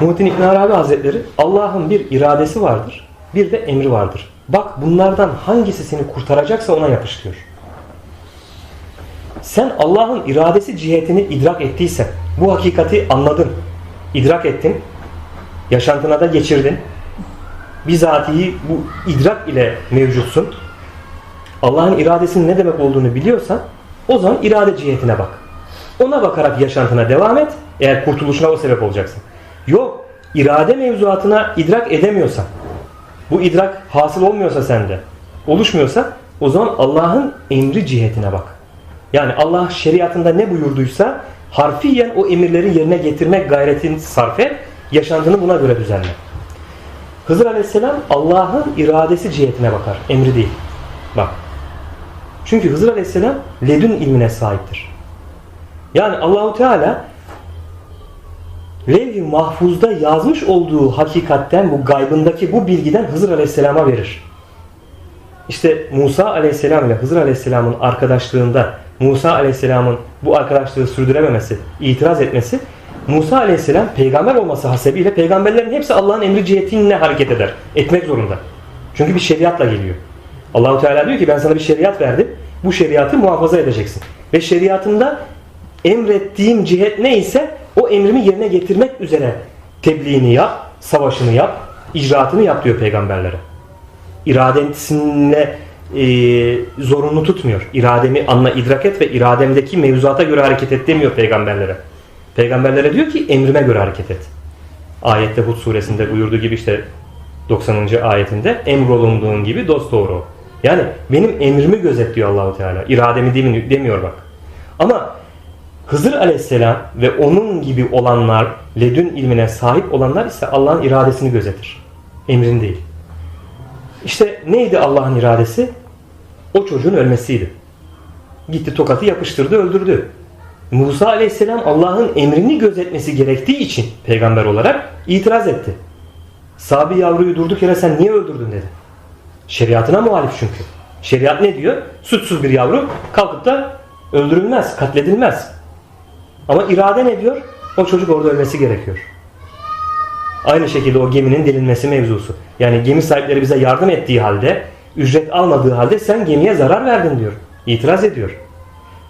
Muhittin İbn Arabi Hazretleri Allah'ın bir iradesi vardır, bir de emri vardır. Bak bunlardan hangisi seni kurtaracaksa ona yapış diyor. Sen Allah'ın iradesi cihetini idrak ettiysen, bu hakikati anladın, idrak ettin, yaşantına da geçirdin, bizatihi bu idrak ile mevcutsun. Allah'ın iradesinin ne demek olduğunu biliyorsan o zaman irade cihetine bak. Ona bakarak yaşantına devam et eğer kurtuluşuna o sebep olacaksın. Yok irade mevzuatına idrak edemiyorsan bu idrak hasıl olmuyorsa sende oluşmuyorsa o zaman Allah'ın emri cihetine bak. Yani Allah şeriatında ne buyurduysa harfiyen o emirleri yerine getirmek gayretini sarf et, yaşantını buna göre düzenle. Hızır Aleyhisselam Allah'ın iradesi cihetine bakar, emri değil. Bak. Çünkü Hızır Aleyhisselam ledün ilmine sahiptir. Yani Allahu Teala levh-i mahfuzda yazmış olduğu hakikatten bu gaybındaki bu bilgiden Hızır Aleyhisselam'a verir. İşte Musa Aleyhisselam ile Hızır Aleyhisselam'ın arkadaşlığında Musa Aleyhisselam'ın bu arkadaşlığı sürdürememesi, itiraz etmesi Musa Aleyhisselam peygamber olması hasebiyle peygamberlerin hepsi Allah'ın emri cihetine hareket eder. Etmek zorunda. Çünkü bir şeriatla geliyor. Allahu Teala diyor ki ben sana bir şeriat verdim. Bu şeriatı muhafaza edeceksin. Ve şeriatımda emrettiğim cihet neyse o emrimi yerine getirmek üzere tebliğini yap, savaşını yap, icraatını yap diyor peygamberlere. İradesine e, zorunlu tutmuyor. İrademi anla idrak et ve irademdeki mevzuata göre hareket et demiyor peygamberlere. Peygamberlere diyor ki emrime göre hareket et. Ayette Hud suresinde buyurduğu gibi işte 90. ayetinde emrolunduğun gibi dost doğru. Yani benim emrimi gözet diyor Allahu Teala. İrademi demi- demiyor bak. Ama Hızır Aleyhisselam ve onun gibi olanlar, ledün ilmine sahip olanlar ise Allah'ın iradesini gözetir. Emrin değil. İşte neydi Allah'ın iradesi? O çocuğun ölmesiydi. Gitti tokatı yapıştırdı, öldürdü. Musa Aleyhisselam Allah'ın emrini gözetmesi gerektiği için peygamber olarak itiraz etti. Sabi yavruyu durduk yere sen niye öldürdün dedi. Şeriatına muhalif çünkü. Şeriat ne diyor? Suçsuz bir yavru kalkıp da öldürülmez, katledilmez. Ama irade ne diyor? O çocuk orada ölmesi gerekiyor. Aynı şekilde o geminin delinmesi mevzusu. Yani gemi sahipleri bize yardım ettiği halde, ücret almadığı halde sen gemiye zarar verdin diyor. İtiraz ediyor.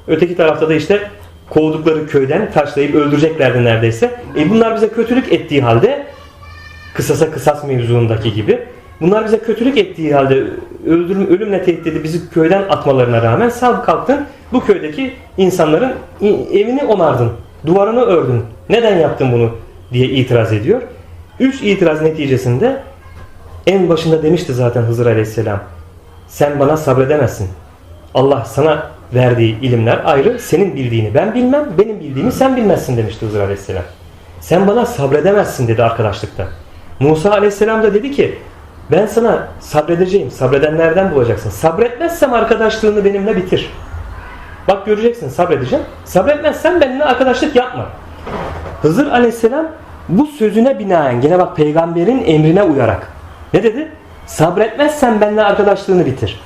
Öteki tarafta da işte kovdukları köyden taşlayıp öldüreceklerdi neredeyse. E bunlar bize kötülük ettiği halde kısasa kısas mevzuundaki gibi bunlar bize kötülük ettiği halde öldürüm, ölümle tehdit edip bizi köyden atmalarına rağmen sağ kalktın bu köydeki insanların evini onardın. Duvarını ördün. Neden yaptın bunu diye itiraz ediyor. Üç itiraz neticesinde en başında demişti zaten Hızır Aleyhisselam. Sen bana sabredemezsin. Allah sana verdiği ilimler ayrı. Senin bildiğini ben bilmem. Benim bildiğimi sen bilmezsin demişti Hızır Aleyhisselam. Sen bana sabredemezsin dedi arkadaşlıkta. Musa Aleyhisselam da dedi ki ben sana sabredeceğim. Sabredenlerden bulacaksın. Sabretmezsem arkadaşlığını benimle bitir. Bak göreceksin sabredeceğim. Sabretmezsen benimle arkadaşlık yapma. Hızır Aleyhisselam bu sözüne binaen gene bak peygamberin emrine uyarak ne dedi? Sabretmezsen benimle arkadaşlığını bitir.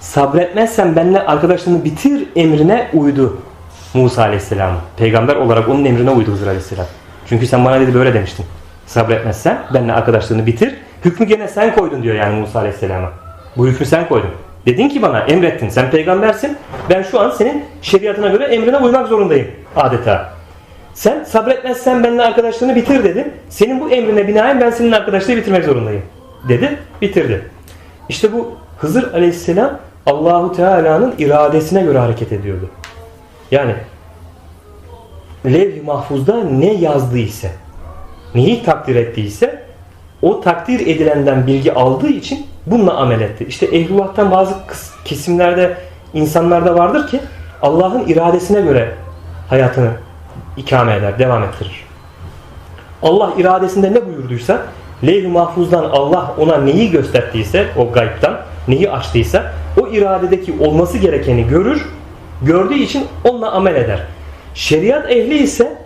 Sabretmezsen benimle arkadaşlığını bitir emrine uydu Musa Aleyhisselam. Peygamber olarak onun emrine uydu Hızır Aleyhisselam. Çünkü sen bana dedi böyle demiştin. Sabretmezsen benimle arkadaşlığını bitir. Hükmü gene sen koydun diyor yani Musa Aleyhisselam'a. Bu hükmü sen koydun. Dedin ki bana emrettin. Sen peygambersin. Ben şu an senin şeriatına göre emrine uymak zorundayım adeta. Sen sabretmezsen benimle arkadaşlığını bitir dedin. Senin bu emrine binaen ben senin arkadaşlığı bitirmek zorundayım. Dedi, bitirdi. İşte bu Hızır Aleyhisselam Allahu Teala'nın iradesine göre hareket ediyordu. Yani levh-i mahfuzda ne yazdıysa, neyi takdir ettiyse o takdir edilenden bilgi aldığı için bununla amel etti. İşte ehlullah'tan bazı kesimlerde insanlarda vardır ki Allah'ın iradesine göre hayatını ikame eder, devam ettirir. Allah iradesinde ne buyurduysa levh-i mahfuzdan Allah ona neyi gösterdiyse o gaybtan neyi açtıysa o iradedeki olması gerekeni görür gördüğü için onunla amel eder. Şeriat ehli ise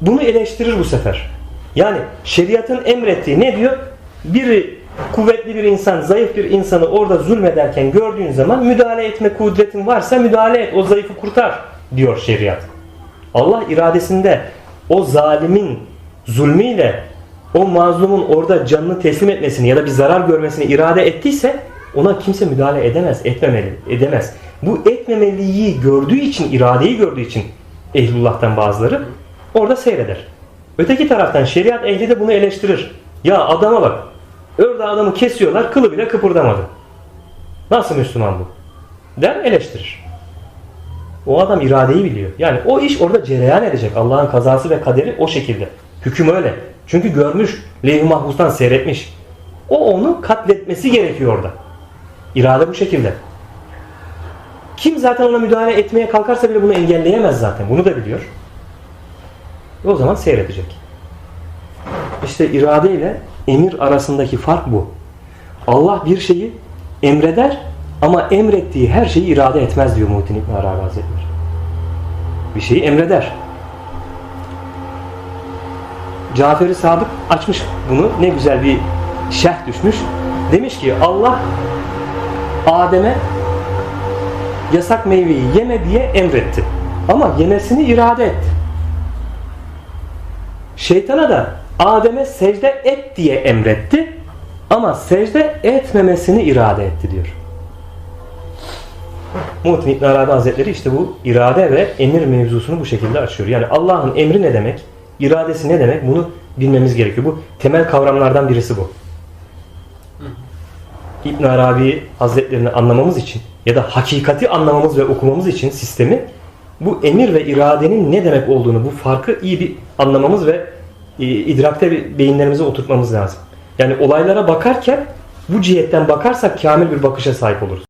bunu eleştirir bu sefer. Yani şeriatın emrettiği ne diyor? Biri kuvvetli bir insan, zayıf bir insanı orada zulmederken gördüğün zaman müdahale etme kudretin varsa müdahale et, o zayıfı kurtar diyor şeriat. Allah iradesinde o zalimin zulmüyle o mazlumun orada canını teslim etmesini ya da bir zarar görmesini irade ettiyse ona kimse müdahale edemez, etmemeli, edemez. Bu etmemeliyi gördüğü için, iradeyi gördüğü için ehlullah'tan bazıları orada seyreder. Öteki taraftan şeriat ehli de bunu eleştirir. Ya adama bak. Orada adamı kesiyorlar, kılı bile kıpırdamadı. Nasıl Müslüman bu? Der eleştirir. O adam iradeyi biliyor. Yani o iş orada cereyan edecek. Allah'ın kazası ve kaderi o şekilde. Hüküm öyle. Çünkü görmüş, levh-i mahfuzdan seyretmiş. O onu katletmesi gerekiyor orada. İrade bu şekilde. Kim zaten ona müdahale etmeye kalkarsa bile bunu engelleyemez zaten. Bunu da biliyor. O zaman seyredecek. İşte irade ile emir arasındaki fark bu. Allah bir şeyi emreder ama emrettiği her şeyi irade etmez diyor Muhittin İbn Arabi Hazretleri. Bir şeyi emreder. Cafer-i Sadık açmış bunu. Ne güzel bir şerh düşmüş. Demiş ki Allah Adem'e yasak meyveyi yeme diye emretti. Ama yemesini irade etti. Şeytana da Adem'e secde et diye emretti. Ama secde etmemesini irade etti diyor. Muhittin İbn Arabi Hazretleri işte bu irade ve emir mevzusunu bu şekilde açıyor. Yani Allah'ın emri ne demek? iradesi ne demek? Bunu bilmemiz gerekiyor. Bu temel kavramlardan birisi bu. İbn Arabi Hazretlerini anlamamız için ya da hakikati anlamamız ve okumamız için sistemi bu emir ve iradenin ne demek olduğunu, bu farkı iyi bir anlamamız ve idrakte bir beyinlerimize oturtmamız lazım. Yani olaylara bakarken bu cihetten bakarsak kamil bir bakışa sahip oluruz.